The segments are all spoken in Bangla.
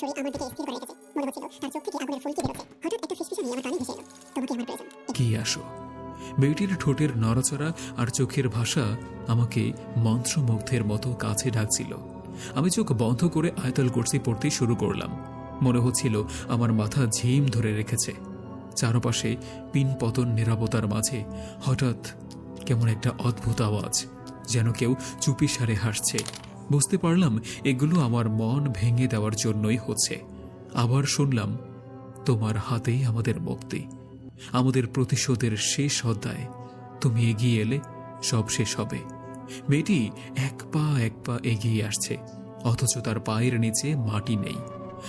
শরীর আমার দিকে স্থির করে রেখেছে মনে হচ্ছিল তার চোখ থেকে আগুনের ফুলকি বেরোচ্ছে। হঠাৎ একটা ফিসফিসানি আমার কানে ভেসে এলো। তোমাকে আমার প্রয়োজন। কি আসো? মেয়েটির ঠোঁটের নড়াচড়া আর চোখের ভাষা আমাকে মন্ত্রমুগ্ধের মতো কাছে ডাকছিল। আমি চোখ বন্ধ করে আয়তাল কুর্সি পড়তে শুরু করলাম। মনে হচ্ছিল আমার মাথা ঝিম ধরে রেখেছে। চারপাশে পিন পতন নিরাপত্তার মাঝে হঠাৎ কেমন একটা অদ্ভুত আওয়াজ, যেন কেউ চুপি সারে হাসছে। বুঝতে পারলাম এগুলো আমার মন ভেঙে দেওয়ার জন্যই হচ্ছে। আবার শুনলাম, তোমার হাতেই আমাদের মুক্তি। আমাদের প্রতিশোধের শেষ অধ্যায়। তুমি এগিয়ে এলে সব শেষ হবে। মেয়েটি এক পা এক পা এগিয়ে আসছে, অথচ তার পায়ের নিচে মাটি নেই।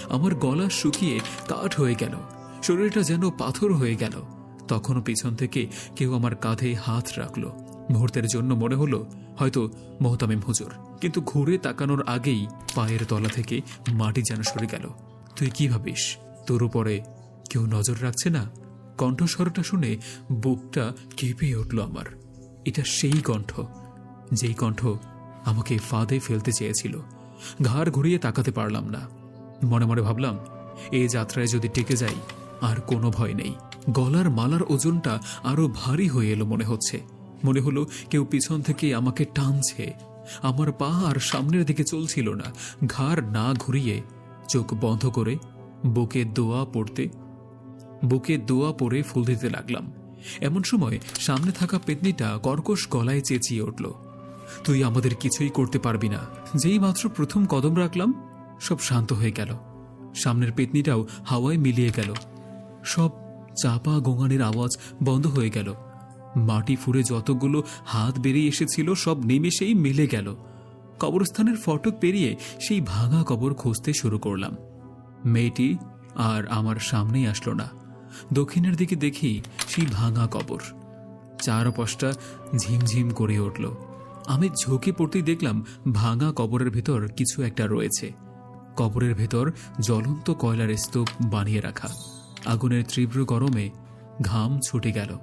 আমার গলা শুকিয়ে কাঠ হয়ে গেল, শরীরটা যেন পাথর হয়ে গেল। তখনও পিছন থেকে কেউ আমার কাঁধে হাত রাখল। মুহূর্তের জন্য মনে হলো হয়তো মোহতামিম হুজুর। কিন্তু ঘুরে তাকানোর আগেই পায়ের তলা থেকে মাটি যেন সরে গেল। তুই কি ভাবিস? তোর উপরে কেউ নজর রাখছে না? কণ্ঠস্বরটা শুনে বুকটা কেঁপে উঠল আমার। এটা সেই কণ্ঠ, যেই কণ্ঠ আমাকে ফাঁদে ফেলতে চেয়েছিল। ঘাড় ঘুরিয়ে তাকাতে পারলাম না। মনে মনে ভাবলাম এই যাত্রায় যদি টেকে যাই, আর কোনো ভয় নেই। গলার মালার ওজনটা আরও ভারী হয়ে এলো মনে হচ্ছে। মনে হলো কেউ পিছন থেকে আমাকে টানছে। আমার পা আর সামনের দিকে চলছিল না। ঘাড় না ঘুরিয়ে চোখ বন্ধ করে বুকে দোয়া পড়তে, বুকে দোয়া পরে ফুল দিতে লাগলাম। এমন সময় সামনে থাকা পেতনিটা কর্কশ গলায় চেঁচিয়ে উঠল, তুই আমাদের কিছুই করতে পারবি না। যেই মাত্র প্রথম কদম রাখলাম, সব শান্ত হয়ে গেল। সামনের পেতনিটাও হাওয়ায় মিলিয়ে গেল। সব চাপা গোঙানের আওয়াজ বন্ধ হয়ে গেল। মাটি ফুঁড়ে যতগুলো হাত বেরিয়ে এসেছিল, সব নিমেষেই মিলে গেল। কবরস্থানের ফটক পেরিয়ে সেই ভাঙা কবর খুঁজতে শুরু করলাম। মেয়েটি আর আমার সামনেই আসলো না। দক্ষিণের দিকে দেখি সেই ভাঙা কবর। চারপাশটা ঝিমঝিম করে উঠল। আমি ঝুঁকে পড়তেই দেখলাম ভাঙা কবরের ভেতর কিছু একটা রয়েছে। কবরের ভেতর জ্বলন্ত কয়লার স্তূপ বানিয়ে রাখা। আগুনের তীব্র গরমে ঘাম ছুটে গেল।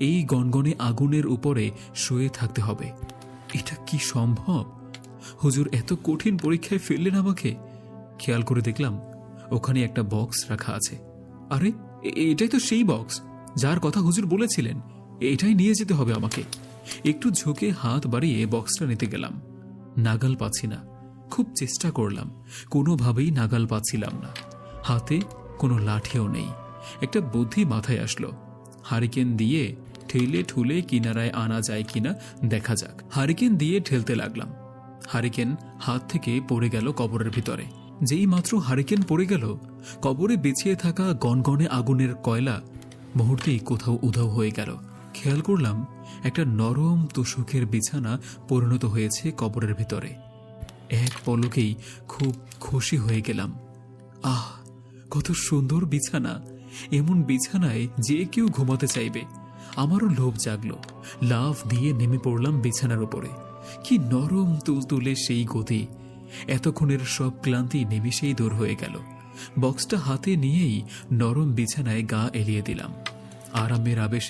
এই গনগনে আগুনের উপরে শুয়ে থাকতে হবে। এটা কি সম্ভব? হুজুর এত কঠিন পরীক্ষায় ফেললেন আমাকে। খেয়াল করে দেখলাম, ওখানে একটা বক্স রাখা আছে। আরে এটাই তো সেই বক্স, যার কথা হুজুর বলেছিলেন। এটাই নিয়ে যেতে হবে আমাকে। একটু ঝুঁকে হাত বাড়িয়ে বক্সটা নিতে গেলাম। নাগাল পাচ্ছি না। খুব চেষ্টা করলাম, কোনোভাবেই নাগাল পাচ্ছিলাম না। হাতে কোনো লাঠিও নেই। একটা বুদ্ধি মাথায় আসলো। হারিকেন দিয়ে ঠেলে ঠুলে কিনারায় আনা যায় কিনা দেখা যাক। হারিকেন দিয়ে ঠেলতে লাগলাম। হারিকেন হাত থেকে পড়ে গেল কবরের ভিতরে। যেই মাত্র হারিকেন পড়ে গেল, কবরে বিছিয়ে থাকা গনগনে আগুনের কয়লা মুহূর্তেই কোথাও উধাও হয়ে গেল। খেয়াল করলাম, একটা নরম তোষকের বিছানা পরিণত হয়েছে কবরের ভিতরে। এক পলকেই খুব খুশি হয়ে গেলাম। আহ, কত সুন্দর বিছানা! এমন বিছানায় যে কেউ ঘুমাতে চাইবে। আমারও লোভ জাগলো। লাভ দিয়ে নেমে পড়লাম বিছানার উপরে। কি নরম তুলতুলে সেই গতি। এতক্ষণের সব ক্লান্তি নিমিষেই দূর হয়ে গেল। বক্সটা হাতে নিয়েই নরম বিছানায় গা এলিয়ে দিলাম। আরামের আবেশ